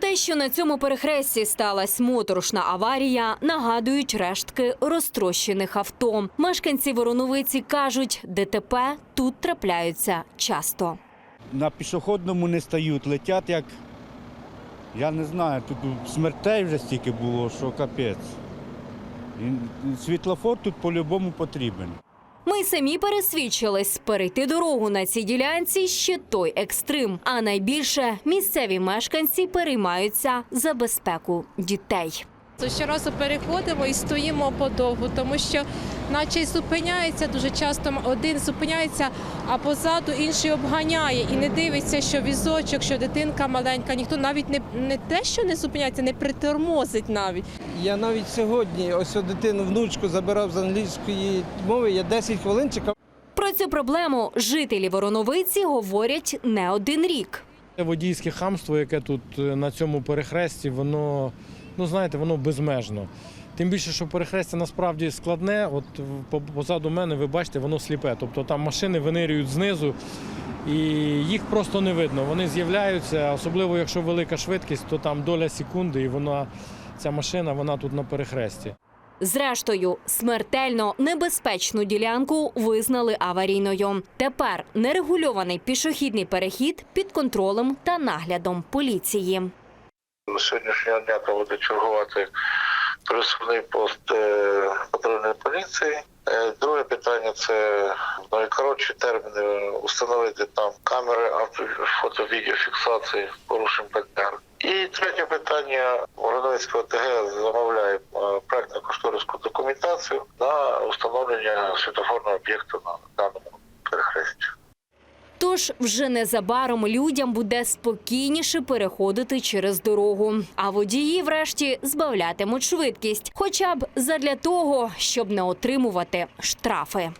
те, що на цьому перехресті сталася моторошна аварія, нагадують рештки розтрощених авто. Мешканці Вороновиці кажуть, ДТП тут трапляються часто. На пішохідному не стають, летять як. Я не знаю, тут смертей вже стільки було, що капець. Світлофор тут по-любому потрібен. Ми самі пересвідчились, перейти дорогу на цій ділянці ще той екстрим. А найбільше місцеві мешканці переймаються за безпеку дітей. Щоразу переходимо і стоїмо подовго, тому що наче й зупиняється дуже часто один зупиняється, а позаду інший обганяє і не дивиться, що візочок, що дитинка маленька, ніхто навіть не, не те, що не зупиняється, не притормозить навіть. Я навіть сьогодні ось цю дитину, внучку забирав з англійської мови, я 10 хвилин чекав. Про цю проблему жителі Вороновиці говорять не один рік. Водійське хамство, яке тут е, на цьому перехресті, воно, ну знаєте, воно безмежно. Тим більше, що перехрестя насправді складне. От по- позаду мене, ви бачите, воно сліпе. Тобто там машини винирюють знизу і їх просто не видно. Вони з'являються, особливо якщо велика швидкість, то там доля секунди, і вона, ця машина, вона тут на перехресті. Зрештою, смертельно небезпечну ділянку визнали аварійною. Тепер нерегульований пішохідний перехід під контролем та наглядом поліції. З сьогоднішнього дня проводить чергувати присувний пост е, патрульної поліції. Е, Друге питання це найкоротші терміни установити там камери фото-відеофіксації порушень ПДР. І третє питання Вороновицька ОТГ замовляє е, проектно кошторисну документацію на встановлення світофорного об'єкту на. Тож вже незабаром людям буде спокійніше переходити через дорогу, а водії, врешті, збавлятимуть швидкість, хоча б задля того, щоб не отримувати штрафи.